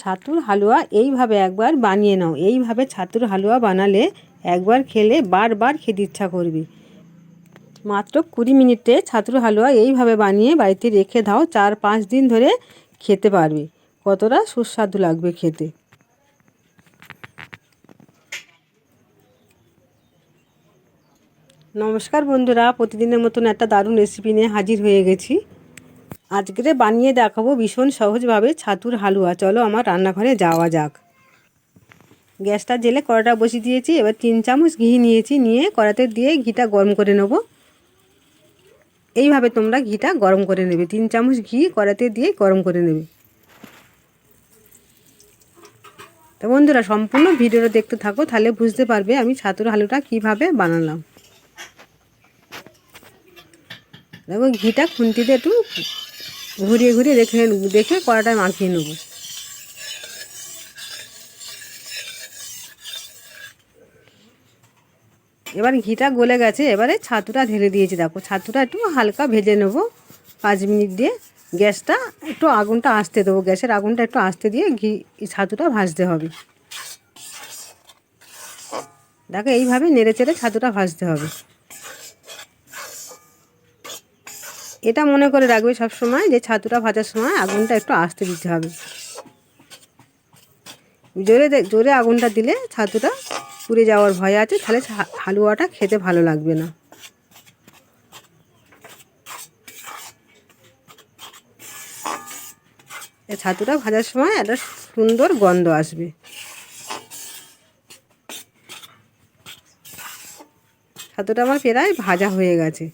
ছাতুর হালুয়া এইভাবে একবার বানিয়ে নাও। এইভাবে ছাতুর হালুয়া বানালে একবার খেলে বারবার খেতে ইচ্ছা করবে। মাত্র কুড়ি মিনিটে ছাতুর হালুয়া এইভাবে বানিয়ে বাড়িতে রেখে দাও, চার পাঁচ দিন ধরে খেতে পারবে। কতটা সুস্বাদু লাগবে খেতে। নমস্কার বন্ধুরা, প্রতিদিনের মতন একটা দারুণ রেসিপি নিয়ে হাজির হয়ে গেছি। আজকে বানিয়ে দেখাবো ভীষণ সহজভাবে ছাতুর হালুয়া। চলো আমার রান্নাঘরে যাওয়া যাক। গ্যাসটা জেলে কড়াটা বসিয়ে দিয়েছি, এবার তিন চামচ ঘি নিয়েছি, নিয়ে কড়াতে দিয়ে ঘিটা গরম করে নেব। এইভাবে তোমরা ঘিটা গরম করে নেবে, তিন চামচ ঘি কড়াতে দিয়ে গরম করে নেবে। তো বন্ধুরা, সম্পূর্ণ ভিডিওটা দেখতে থাকো, তাহলে বুঝতে পারবে আমি ছাতুর হালুটা কীভাবে বানালাম। দেখো, ঘিটা খুন্তিতে একটু ঘুরিয়ে ঘুরিয়ে দেখে দেখে কড়াটায় মাখিয়ে নেব। এবার ঘিটা গলে গেছে, এবারে ছাতুটা ঢেলে দিয়েছি। দেখো, ছাতুটা একটু হালকা ভেজে নেব। পাঁচ মিনিট দিয়ে গ্যাসটা একটু আগুনটা আসতে দেবো। গ্যাসের আগুনটা একটু আসতে দিয়ে ঘি ছাতুটা ভাজতে হবে। দেখো, এইভাবে নেড়ে চেড়ে ছাতুটা ভাজতে হবে। এটা মনে করে রাখবে সব সময় যে ছাতুটা ভাজার সময় আগুনটা একটু আস্তে দিতে হবে। জোরে জোরে আগুনটা দিলে ছাতুটা পুড়ে যাওয়ার ভয় আছে, তাহলে হালুয়াটা খেতে ভালো লাগবে না। ছাতুটা ভাজার সময় একটা সুন্দর গন্ধ আসবে। ছাতুটা আমার প্রায় ভাজা হয়ে গেছে।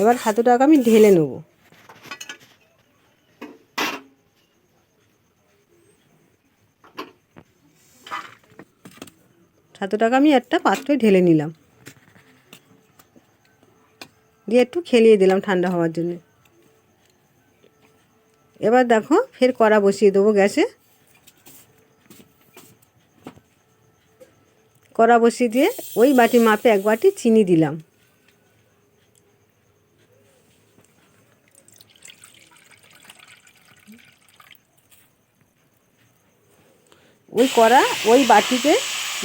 এবার ছাতুটাকে আমি ঢেলে নেব। ছাতুটাকে আমি একটা পাত্রে ঢেলে নিলাম। দিয়ে একটু খেলিয়ে দিলাম ঠান্ডা হওয়ার জন্য। এবার দেখো ফের কড়া বসিয়ে দেবো গ্যাসে। কড়া বসিয়ে দিয়ে ওই বাটি মাপে এক বাটি চিনি দিলাম। ওই কড়া, ওই বাটিতে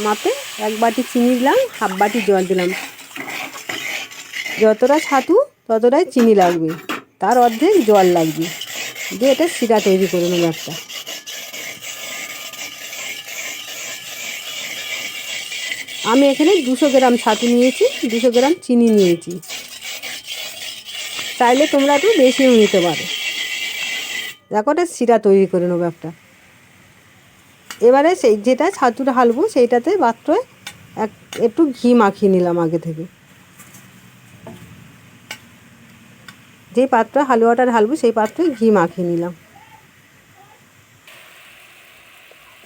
মাপে এক বাটি চিনি দিলাম, হাফ বাটি জল দিলাম। যতটা ছাতু, ততটাই চিনি লাগবে। তার অর্ধেক জল লাগবে। দিয়ে এটা শিরা তৈরি করে নেব একটা। আমি এখানে দুশো গ্রাম ছাতু নিয়েছি, দুশো গ্রাম চিনি নিয়েছি। চাইলে তোমরা একটু বেশিও নিতে পারো। দেখো এটা শিরা তৈরি করে নেব একটা। এবারে সেই যেটা ছাতুটা হালবো সেইটাতে পাত্রে এক, একটু ঘি মাখিয়ে নিলাম আগে থেকে। যে পাত্রে হালুয়াটা ঢালবো সেই পাত্রে ঘি মাখিয়ে নিলাম।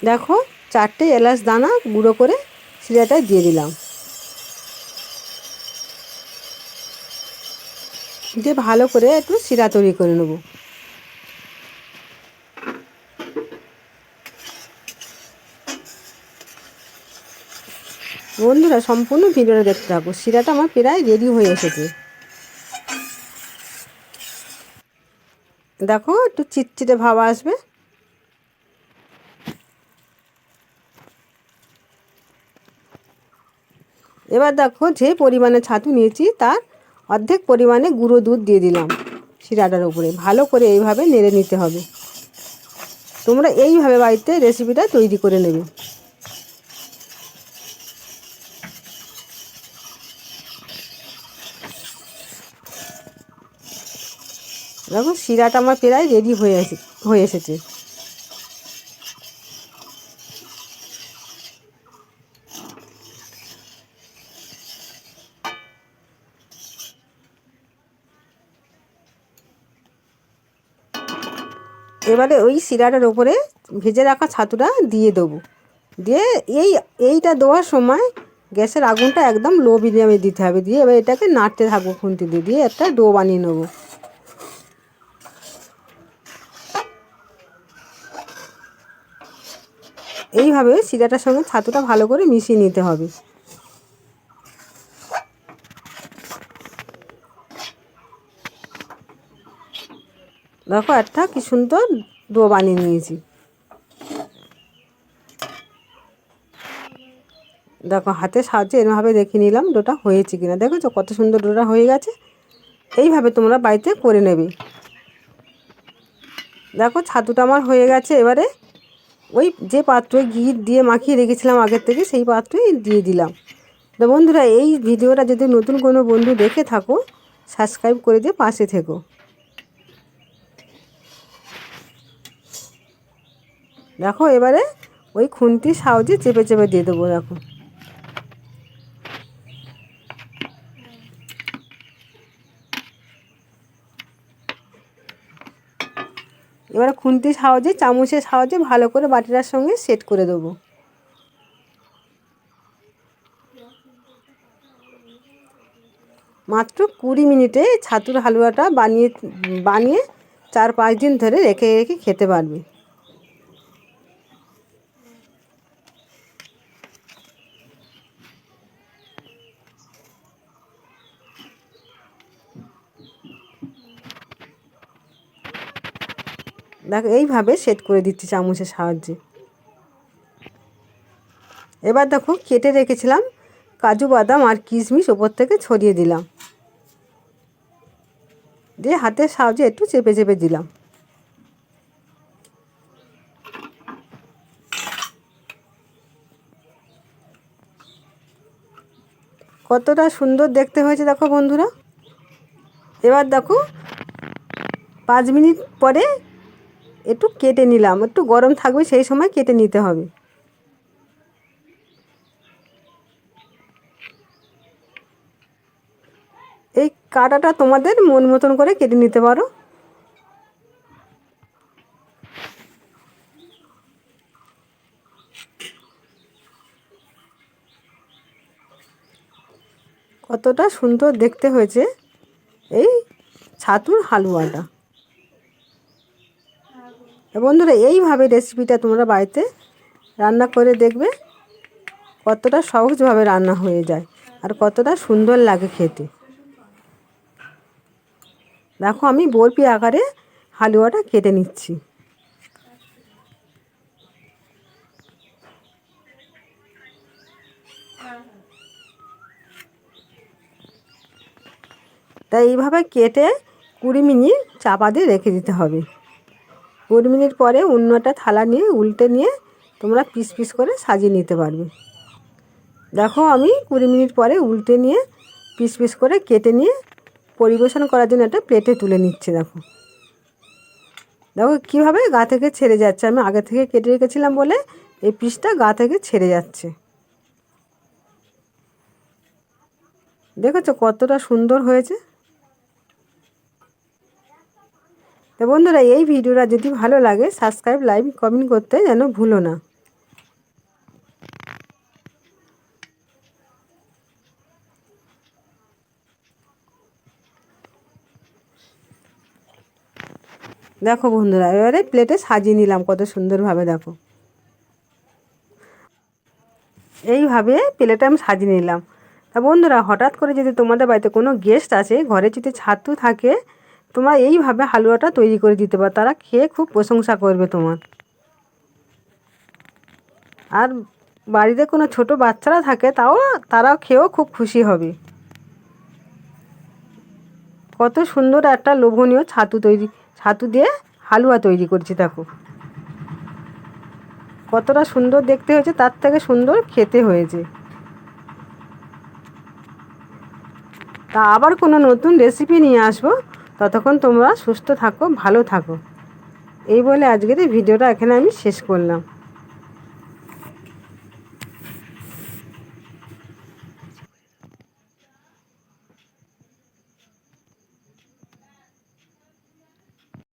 দেখো চারটে এলাচ দানা গুঁড়ো করে শিরাটা দিয়ে দিলাম। দিয়ে ভালো করে একটু শিরা তৈরি করে নেব। বন্ধুরা, সম্পূর্ণ ভিডিওটা দেখতে থাকো। শিরাটা আমার প্রায় রেডি হয়ে এসেছে। দেখো, একটু চিটচিটে ভাব আসবে। এবার দেখো, যে পরিমাণে ছাতু নিয়েছি, তার অর্ধেক পরিমাণে গুঁড়ো দুধ দিয়ে দিলাম শিরাটার উপরে। ভালো করে এইভাবে নেড়ে নিতে হবে। তোমরা এইভাবে বাড়িতে রেসিপিটা তৈরি করে নেবে। দেখো শিরাটা আমার প্রায় রেডি হয়ে আছে হয়ে এসেছে। এবারে ওই শিরাটার ওপরে ভেজে রাখা ছাতুটা দিয়ে দেবো। দিয়ে এই, এইটা দেওয়ার সময় গ্যাসের আগুনটা একদম লো মিডিয়ামে দিতে হবে। দিয়ে এবার এটাকে নাড়তে থাকব খুন্তি দিয়ে। দিয়ে একটা ডো বানিয়ে নেব। এইভাবে শিরাটার সঙ্গে ছাতুটা ভালো করে মিশিয়ে নিতে হবে। দেখো একটা কি সুন্দর ডো বানিয়ে নিয়েছি। দেখো হাতের সাহায্যে এরমভাবে দেখে নিলাম ডোটা হয়েছে কিনা। দেখেছ কত সুন্দর ডোটা হয়ে গেছে? এইভাবে তোমরা বাড়িতে করে নেবে। দেখো ছাতুটা আমার হয়ে গেছে এবারে ওই যে পাত্রে ঘি দিয়ে মাখিয়ে রেখেছিলাম আগের থেকে, সেই পাত্রেই দিয়ে দিলাম। তো বন্ধুরা, এই ভিডিওটা যদি নতুন কোনো বন্ধু দেখে থাকো, সাবস্ক্রাইব করে দিয়ে পাশে থেকো। দেখো, এবারে ওই খুন্তি সাহজে চেপে চেপে দিয়ে দেবো, দেখো। এবারে খুন্তি সাহায্যে, চামচের সাহায্যে ভালো করে বাটিটার সঙ্গে সেট করে দেবো। মাত্র কুড়ি মিনিটে ছাতুর হালুয়াটা বানিয়ে বানিয়ে চার পাঁচ দিন ধরে রেখে রেখে খেতে পারবে। দেখো, এইভাবে সেট করে দিচ্ছি চামচের সাহায্যে। এবার দেখো কেটে রেখেছিলাম কাজু বাদাম আর কিশমিশ ওপর থেকে ছড়িয়ে দিলাম। দিয়ে হাতের সাহায্যে একটু চেপে চেপে দিলাম। কতটা সুন্দর দেখতে হয়েছে দেখো বন্ধুরা। এবার দেখো পাঁচ মিনিট পরে একটু কেটে নিলাম, একটু গরম থাকবে সেই সময় কেটে নিতে হবে। এই কাটাটা তোমাদের মন মতন করে কেটে নিতে পারো। কতটা সুন্দর দেখতে হয়েছে, এই ছাতুর হালুয়াটা। বন্ধুরা, এইভাবে রেসিপিটা তোমরা বাড়িতে রান্না করে দেখবে কতটা সহজভাবে রান্না হয়ে যায় আর কতটা সুন্দর লাগে খেতে। দেখো, আমি বরফি আকারে হালুয়াটা কেটে নিচ্ছি। তাই এইভাবে কেটে কুড়ি মিনিট চাপা দিয়ে রেখে দিতে হবে। কুড়ি মিনিট পরে অন্যটা থালা নিয়ে, উল্টে নিয়ে তোমরা পিস পিস করে সাজিয়ে নিতে পারবে। দেখো আমি কুড়ি মিনিট পরে উল্টে নিয়ে, পিস পিস করে কেটে নিয়ে পরিবেশন করার জন্য একটা প্লেটে তুলে নিচ্ছে, দেখো। দেখো কীভাবে গা থেকে ছেড়ে যাচ্ছে। আমি আগে থেকে কেটে রেখেছিলাম বলে এই পিসটা গা থেকে ছেড়ে যাচ্ছে। দেখেছ কতটা সুন্দর হয়েছে? তো বন্ধুরা, এই ভিডিওটা যদি ভালো লাগে সাবস্ক্রাইব লাইক কমেন্ট করতে যেন ভুলো না। দেখো বন্ধুরা, এবারে প্লেটে সাজিয়ে নিলাম কত সুন্দরভাবে, দেখো। এইভাবে প্লেটে আমি সাজিয়ে নিলাম। তা বন্ধুরা, হঠাৎ করে যদি তোমাদের বাড়িতে কোনো গেস্ট আছে ঘরে যদি ছাতু থাকে তোমরা এইভাবে হালুয়াটা তৈরি করে দিতে পারো। তারা খেয়ে খুব প্রশংসা করবে তোমার। আর বাড়িতে কোনো ছোট বাচ্চারা থাকে, তাও তারাও খেয়েও খুব খুশি হবে। কত সুন্দর একটা লোভনীয় ছাতু তৈরি, ছাতু দিয়ে হালুয়া তৈরি করছি, দেখো। কতটা সুন্দর দেখতে হয়েছে, তার থেকে সুন্দর খেতে হয়েছে। তা আবার কোনো নতুন রেসিপি নিয়ে আসব। ততক্ষণ তোমরা সুস্থ থাকো, ভালো থাকো। এই বলে আজকের এই ভিডিওটা এখানে আমি শেষ করলাম।